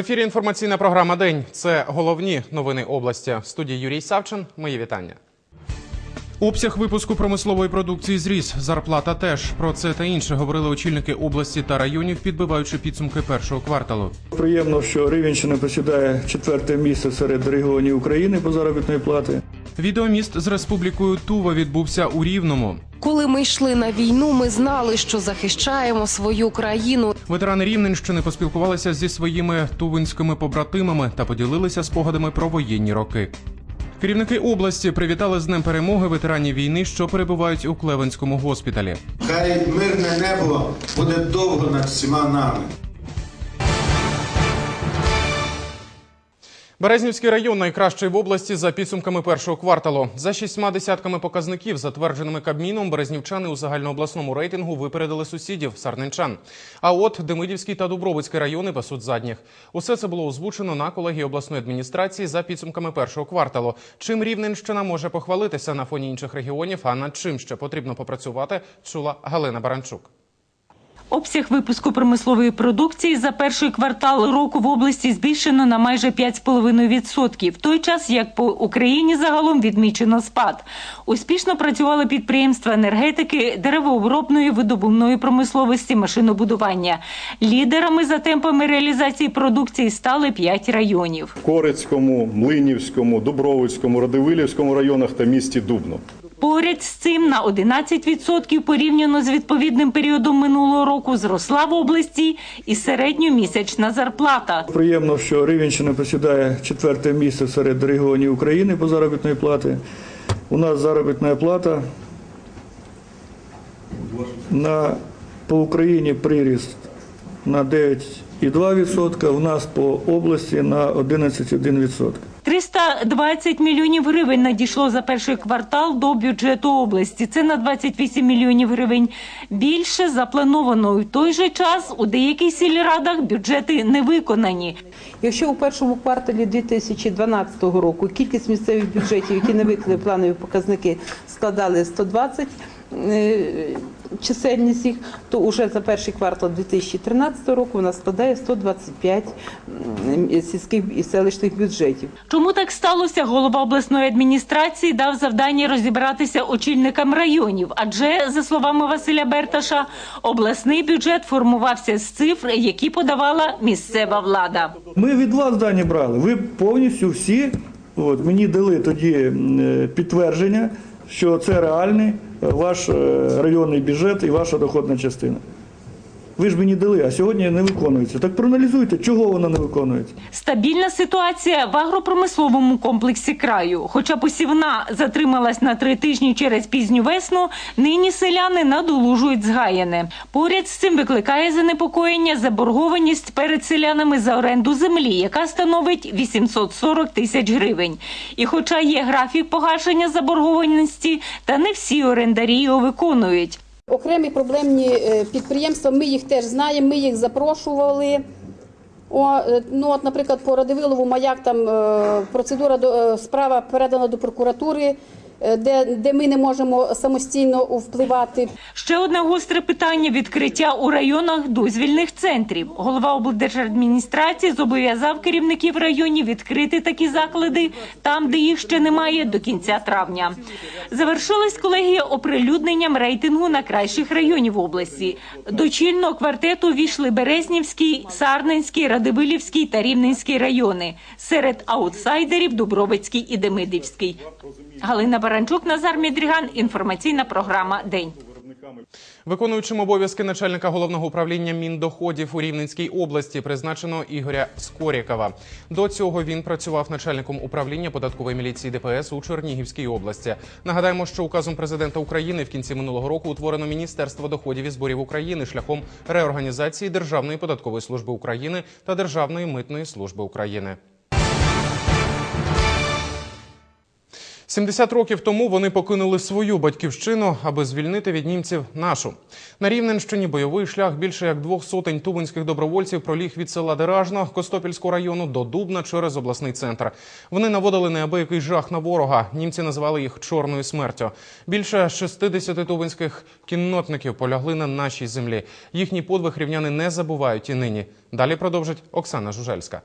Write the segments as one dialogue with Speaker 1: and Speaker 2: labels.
Speaker 1: В ефірі інформаційна програма День. Це головні новини області. В студії Юрій Савчин. Мої вітання. Обсяг випуску промислової продукції зріс. Зарплата теж про це та інше говорили очільники області та районів, підбиваючи підсумки першого кварталу.
Speaker 2: Приємно, що Рівенщина посідає четверте місце серед регіонів України по заробітної плати.
Speaker 1: Відеоміст з республікою Тува відбувся у Рівному.
Speaker 3: Коли ми йшли на війну, ми знали, що захищаємо свою країну.
Speaker 1: Ветерани Рівненщини поспілкувалися зі своїми тувинськими побратимами та поділилися спогадами про воєнні роки. Керівники області привітали з Днем перемоги ветеранів війни, що перебувають у Клевенському госпіталі.
Speaker 4: Хай мирне небо буде довго над всіма нами.
Speaker 1: Березнівський район найкращий в області за підсумками першого кварталу. За шістьма десятками показників, затвердженими Кабміном, березнівчани у загальнообласному рейтингу випередили сусідів сарненчан. А от Демидівський та Дубровицький райони пасуть задніх. Усе це було озвучено на колегії обласної адміністрації за підсумками першого кварталу. Чим Рівненщина може похвалитися на фоні інших регіонів, а над чим ще потрібно попрацювати, чула Галина Баранчук.
Speaker 5: Обсяг випуску промислової продукції за перший квартал року в області збільшено на майже 5,5%, в той час як по Україні загалом відмічено спад. Успішно працювали підприємства енергетики, деревообробної, видобувної промисловості, машинобудування. Лідерами за темпами реалізації продукції стали 5 районів.
Speaker 6: Корицькому, Млинівському, Дубровицькому, Радивилівському районах та місті Дубно.
Speaker 5: Поряд з цим на 11% порівняно з відповідним періодом минулого року зросла в області і середньомісячна зарплата.
Speaker 2: Приємно, що Рівенщина посідає четверте місце серед регіонів України по заробітної плати. У нас заробітна плата на, по Україні приріст на 9,2%, у нас по області на 11,1%.
Speaker 5: 320 мільйонів гривень надійшло за перший квартал до бюджету області. Це на 28 мільйонів гривень більше заплановано. В той же час у деяких сільрадах бюджети не виконані.
Speaker 7: Якщо у першому кварталі 2012 року кількість місцевих бюджетів, які не виконали планові показники, складали 120 е, чисельність їх, то уже за перший квартал 2013 року вона складає 125 м, сільських і селищних бюджетів.
Speaker 5: Чому так сталося? Голова обласної адміністрації дав завдання розібратися очільникам районів. Адже, за словами Василя Берташа, обласний бюджет формувався з цифр, які подавала місцева влада.
Speaker 2: Ми від вас дані брали. Ви повністю всі от, мені дали тоді е, підтвердження, що це реальний ваш е, районний бюджет і ваша доходна частина. Ви ж мені дали, а сьогодні не виконується. Так проаналізуйте, чого вона не виконується.
Speaker 5: Стабільна ситуація в агропромисловому комплексі краю. Хоча посівна затрималась на три тижні через пізню весну, нині селяни надолужують згаяне. Поряд з цим викликає занепокоєння заборгованість перед селянами за оренду землі, яка становить 840 тисяч гривень. І хоча є графік погашення заборгованості, та не всі орендарі його виконують.
Speaker 8: Окремі проблемні е, підприємства, ми їх теж знаємо, ми їх запрошували. О, е, ну от, наприклад, по Радивилову маяк там е, процедура справа передана до прокуратури, де, де ми не можемо самостійно впливати.
Speaker 5: Ще одне гостре питання відкриття у районах дозвільних центрів. Голова облдержадміністрації зобов'язав керівників районів відкрити такі заклади там, де їх ще немає, до кінця травня. Завершилась колегія оприлюдненням рейтингу найкращих районів області. До чільного квартету війшли Березнівський, Сарненський, Радивилівський та Рівненський райони. Серед аутсайдерів Дубровицький і Демидівський. Галина Баранчук, Назар Мідріган. Інформаційна програма День.
Speaker 1: Виконуючим обов'язки начальника головного управління міндоходів у Рівненській області призначено Ігоря Скорікова. До цього він працював начальником управління податкової міліції ДПС у Чернігівській області. Нагадаємо, що указом президента України в кінці минулого року утворено Міністерство доходів і зборів України шляхом реорганізації Державної податкової служби України та Державної митної служби України. 70 років тому вони покинули свою батьківщину, аби звільнити від німців нашу. На Рівненщині бойовий шлях більше як двох сотень тубинських добровольців проліг від села Деражно Костопільського району до Дубна через обласний центр. Вони наводили неабиякий жах на ворога. Німці називали їх чорною смертю. Більше 60 тубинських кіннотників полягли на нашій землі. Їхній подвиг рівняни не забувають і нині. Далі продовжить Оксана Жужельська.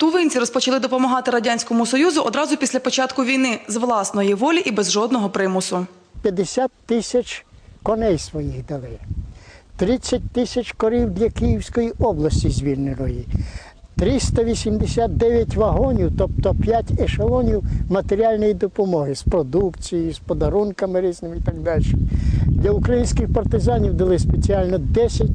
Speaker 9: Тувинці розпочали допомагати радянському союзу одразу після початку війни з власної волі і без жодного примусу.
Speaker 10: 50 тисяч коней своїх дали, 30 тисяч корів для Київської області звільненої, 389 вагонів, тобто 5 ешелонів матеріальної допомоги з продукцією, з подарунками різними і так далі. Для українських партизанів дали спеціально 10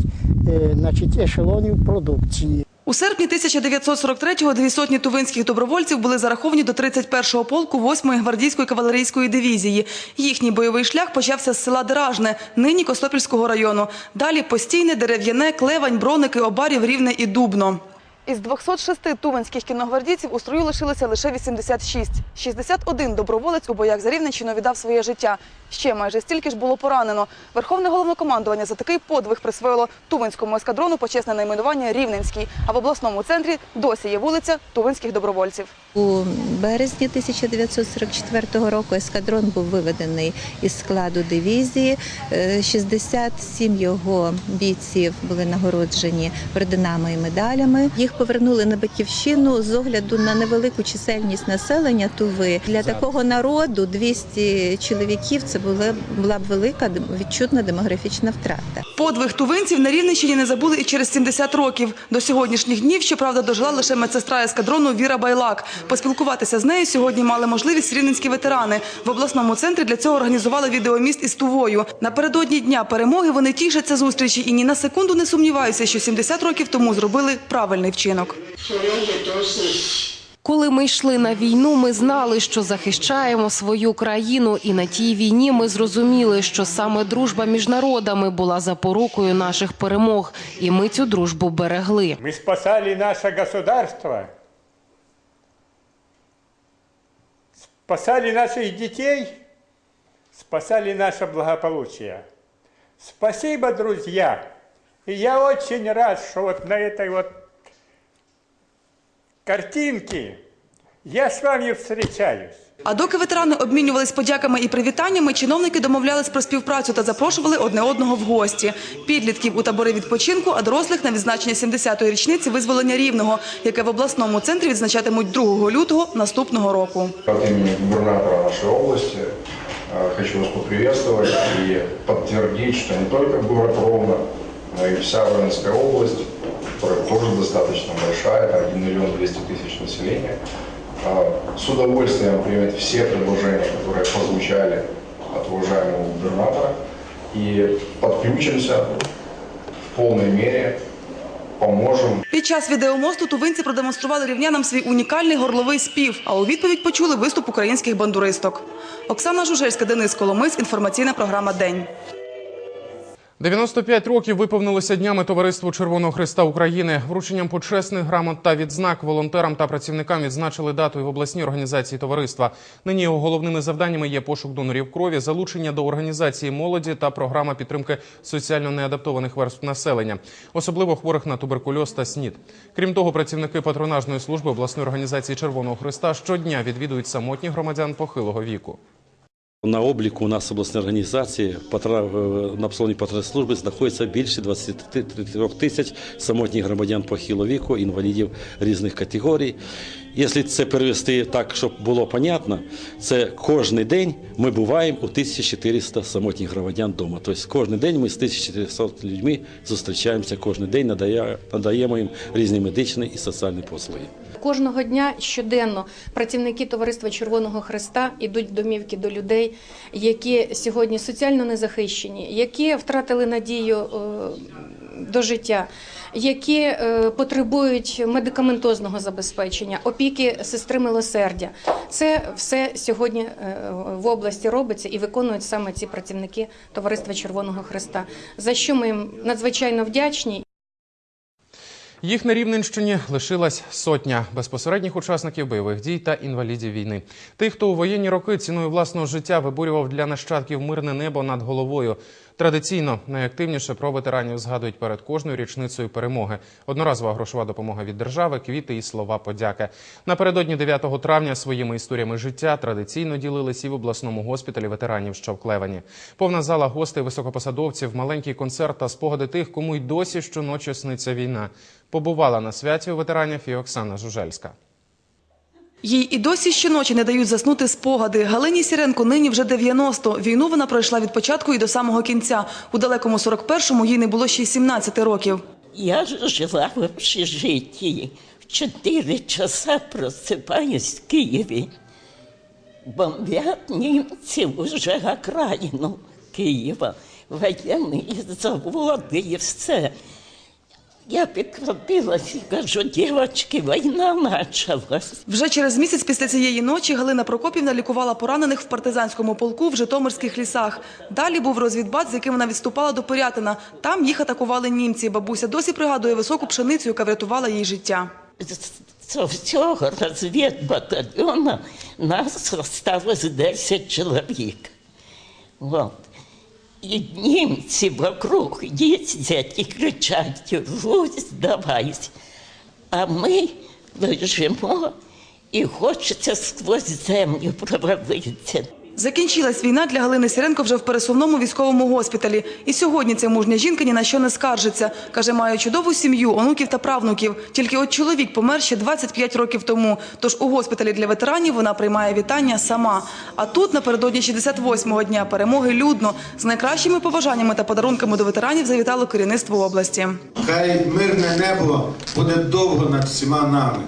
Speaker 10: е, значить, ешелонів продукції.
Speaker 9: У серпні 1943-го дві сотні тувинських добровольців були зараховані до 31-го полку 8-ї гвардійської кавалерійської дивізії. Їхній бойовий шлях почався з села Деражне, нині Костопільського району. Далі постійне, дерев'яне, клевань, броники, обарів, рівне і дубно. Із 206 тувинських кіногвардійців у строю лишилося лише 86. 61 доброволець у боях за Рівненщину віддав своє життя. Ще майже стільки ж було поранено. Верховне головнокомандування за такий подвиг присвоїло Тувинському ескадрону почесне найменування Рівненський. А в обласному центрі досі є вулиця Тувинських добровольців.
Speaker 11: У березні 1944 року ескадрон був виведений із складу дивізії. Е, 67 його бійців були нагороджені орденами і медалями. Їх повернули на батьківщину з огляду на невелику чисельність населення Туви. Для такого народу 200 чоловіків це була, була б велика відчутна демографічна втрата.
Speaker 9: Подвиг тувинців на Рівненщині не забули і через 70 років. До сьогоднішніх днів, щоправда, дожила лише медсестра ескадрону Віра Байлак. Поспілкуватися з нею сьогодні мали можливість рівненські ветерани. В обласному центрі для цього організували відеоміст із Тувою. Напередодні дня перемоги вони тішаться зустрічі і ні на секунду не сумніваються, що 70 років тому зробили правильний вчинок.
Speaker 3: Коли ми йшли на війну, ми знали, що захищаємо свою країну, і на тій війні ми зрозуміли, що саме дружба між народами була запорукою наших перемог, і ми цю дружбу берегли.
Speaker 12: Мы спасали наше государство, спасали наших детей, спасали наше благополучие. Спасибо, друзья! И я очень рад, что вот на этой вот картинке я с вами встречаюсь.
Speaker 9: А доки ветерани обмінювались подяками і привітаннями, чиновники домовлялись про співпрацю та запрошували одне одного в гості. Підлітків у табори відпочинку, а дорослих на відзначення 70-ї річниці визволення Рівного, яке в обласному центрі відзначатимуть 2 лютого наступного року.
Speaker 13: От имени губернатора нашей области э, хочу вас поприветствовать и подтвердить, что не только город Ровно, но и вся Ровенская область, которая тоже достаточно большая, это 1 миллион 200 тысяч населения, э, с удовольствием примет все предложения, которые прозвучали от уважаемого губернатора, и подключимся в полной мере, поможем
Speaker 9: Під час відеомосту тувинці продемонстрували рівнянам свій унікальний горловий спів, а у відповідь почули виступ українських бандуристок. Оксана Жужельська, Денис Коломис, інформаційна програма День.
Speaker 1: 95 років виповнилося днями Товариству Червоного Христа України. Врученням почесних грамот та відзнак волонтерам та працівникам відзначили дату і в обласній організації товариства. Нині його головними завданнями є пошук донорів крові, залучення до організації молоді та програма підтримки соціально неадаптованих верств населення, особливо хворих на туберкульоз та СНІД. Крім того, працівники патронажної служби обласної організації Червоного Христа щодня відвідують самотніх громадян похилого віку.
Speaker 14: На обліку у нас обласної організації е, на обслуговуванні патрульної знаходиться більше 23 тисяч самотніх громадян похилого віку, інвалідів різних категорій. Якщо це перевести так, щоб було понятно, це кожен день ми буваємо у 1400 самотніх громадян вдома. Тобто кожен день ми з 1400 людьми зустрічаємося кожен день, надає- надаємо їм різні медичні і соціальні послуги.
Speaker 15: Кожного дня щоденно працівники Товариства Червоного Христа йдуть в домівки до людей, які сьогодні соціально незахищені, які втратили надію е, до життя, які е, потребують медикаментозного забезпечення, опіки сестри милосердя. Це все сьогодні е, в області робиться і виконують саме ці працівники Товариства Червоного Христа. За що ми їм надзвичайно вдячні.
Speaker 1: Їх на Рівненщині лишилась сотня безпосередніх учасників бойових дій та інвалідів війни. Тих, хто у воєнні роки ціною власного життя виборював для нащадків мирне небо над головою. Традиційно найактивніше про ветеранів згадують перед кожною річницею перемоги. Одноразова грошова допомога від держави, квіти і слова подяки. Напередодні 9 травня своїми історіями життя традиційно ділились і в обласному госпіталі ветеранів, що в Клевені. Повна зала гостей, високопосадовців, маленький концерт та спогади тих, кому й досі щоночі сниться війна. Побувала на святі у ветеранів і Оксана Жужельська.
Speaker 9: Їй і досі щоночі не дають заснути спогади. Галині Сіренко нині вже 90. Війну вона пройшла від початку і до самого кінця. У далекому 41-му їй не було ще й 17 років.
Speaker 16: Я ж жила в общежитии. В 4 часа просыпаюсь в Киеве. Бомбят немцы уже окраину Киева. Военные заводы и все. Я підкрутилась і кажу, дівчатки, війна почалась.
Speaker 9: Вже через місяць після цієї ночі Галина Прокопівна лікувала поранених в партизанському полку в Житомирських лісах. Далі був розвідбат, з яким вона відступала до Пирятина. Там їх атакували німці. Бабуся досі пригадує високу пшеницю, яка врятувала їй життя.
Speaker 16: З всього розвідбатальйону нас осталось 10 чоловік. Вот. І німці вокруг їздять і кричать, Русь, здавайся. А ми лежимо і хочеться сквозь землю провалитися.
Speaker 9: Закінчилась війна для Галини Сіренко вже в пересувному військовому госпіталі. І сьогодні ця мужня жінка ні на що не скаржиться. Каже, має чудову сім'ю, онуків та правнуків. Тільки от чоловік помер ще 25 років тому. Тож у госпіталі для ветеранів вона приймає вітання сама. А тут напередодні 68-го дня перемоги людно з найкращими побажаннями та подарунками до ветеранів завітало керівництво області.
Speaker 4: Хай мирне небо буде довго над всіма нами.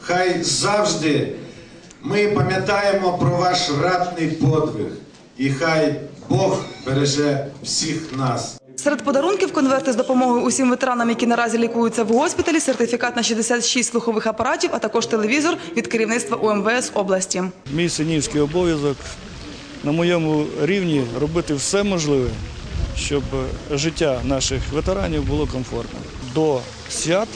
Speaker 4: Хай завжди ми пам'ятаємо про ваш ратний подвиг. І хай Бог береже всіх нас.
Speaker 9: Серед подарунків конверти з допомогою усім ветеранам, які наразі лікуються в госпіталі, сертифікат на 66 слухових апаратів, а також телевізор від керівництва УМВС області.
Speaker 2: Мій синівський обов'язок на моєму рівні робити все можливе, щоб життя наших ветеранів було комфортним. До свят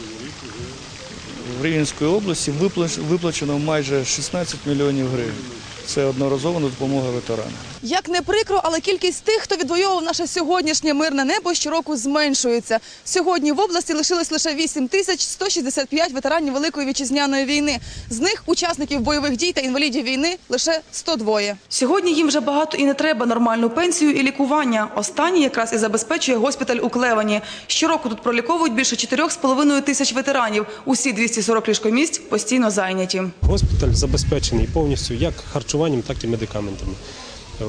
Speaker 2: в Рівненської області виплач- виплачено майже 16 мільйонів гривень. Це одноразова допомога ветеранам.
Speaker 9: Як не прикро, але кількість тих, хто відвоював наше сьогоднішнє мирне небо, щороку зменшується. Сьогодні в області лишилось лише 8 тисяч 165 ветеранів Великої вітчизняної війни. З них учасників бойових дій та інвалідів війни лише 102. Сьогодні їм вже багато і не треба нормальну пенсію і лікування. Останні якраз і забезпечує госпіталь у Клевані. Щороку тут проліковують більше 4,5 тисяч ветеранів. Усі 240 ліжкомісць постійно зайняті.
Speaker 17: Госпіталь забезпечений повністю як харчуванням, так і медикаментами. Е,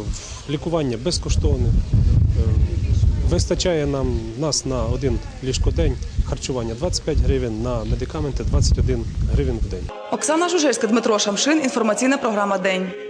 Speaker 17: Лікування безкоштовне. Е, Вистачає нам нас на один ліжкодень, харчування 25 гривень, на медикаменти 21 гривень в день.
Speaker 9: Оксана Жужельська, Дмитро Шамшин. Інформаційна програма День.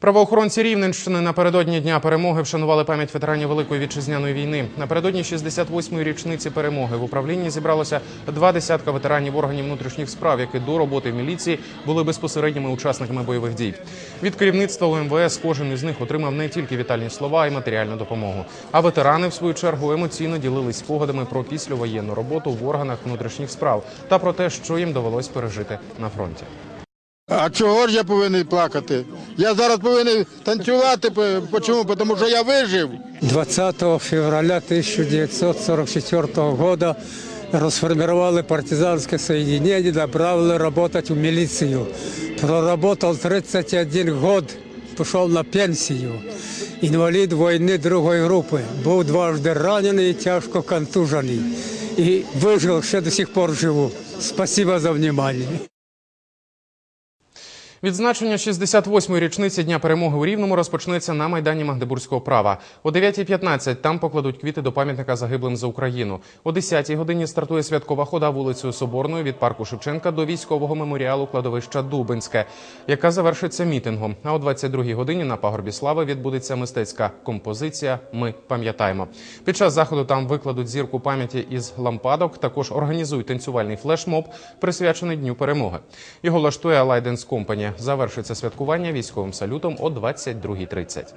Speaker 1: Правоохоронці Рівненщини напередодні дня перемоги вшанували пам'ять ветеранів Великої вітчизняної війни. Напередодні 68-ї річниці перемоги в управлінні зібралося два десятка ветеранів органів внутрішніх справ, які до роботи в міліції були безпосередніми учасниками бойових дій. Від керівництва УМВС кожен із них отримав не тільки вітальні слова і матеріальну допомогу. А ветерани, в свою чергу, емоційно ділились спогадами про післявоєнну роботу в органах внутрішніх справ та про те, що їм довелось пережити на фронті.
Speaker 18: А чого ж я повинен плакати? Я зараз повинен танцювати. Чому? Тому що я вижив.
Speaker 19: 20 февраля 1944 года расформировали партизанское соединение, направили работать в милицию. Проработал 31 год, пошел на пенсию. Інвалід війни другої групи. Був дважди ранений і тяжко контужений. І вижив, ще до сих пор живу. Спасибо за внимание.
Speaker 1: Відзначення 68-ї річниці Дня перемоги у Рівному розпочнеться на Майдані Магдебурзького права. О 9.15 там покладуть квіти до пам'ятника загиблим за Україну. О 10-й годині стартує святкова хода вулицею Соборною від парку Шевченка до військового меморіалу кладовища Дубинське, яка завершиться мітингом. А о 22-й годині на пагорбі слави відбудеться мистецька композиція Ми пам'ятаємо. Під час заходу там викладуть зірку пам'яті із лампадок. Також організують танцювальний флешмоб, присвячений Дню перемоги. Його влаштує Лайденс Компані. Україні. Завершиться святкування військовим салютом о 22.30.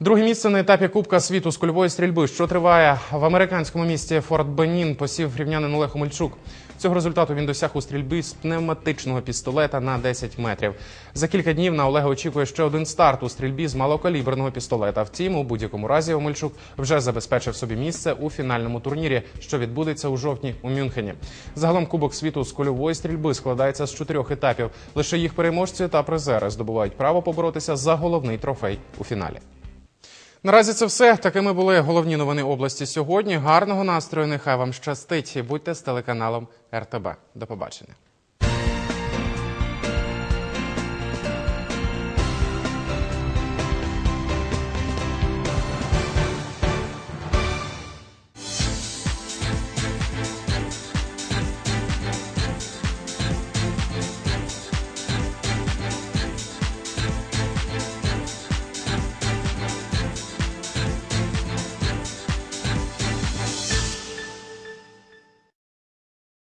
Speaker 1: Друге місце на етапі Кубка світу з кульової стрільби, що триває в американському місті Форт Бенін, посів рівнянин Олег Омельчук. Цього результату він досяг у стрільбі з пневматичного пістолета на 10 метрів. За кілька днів на Олега очікує ще один старт у стрільбі з малокаліберного пістолета. Втім, у будь-якому разі Омельчук вже забезпечив собі місце у фінальному турнірі, що відбудеться у жовтні у Мюнхені. Загалом Кубок світу з кульової стрільби складається з чотирьох етапів. Лише їх переможці та призери здобувають право поборотися за головний трофей у фіналі. Наразі це все. Такими були головні новини області сьогодні. Гарного настрою. Нехай вам щастить. І будьте з телеканалом РТБ. До побачення.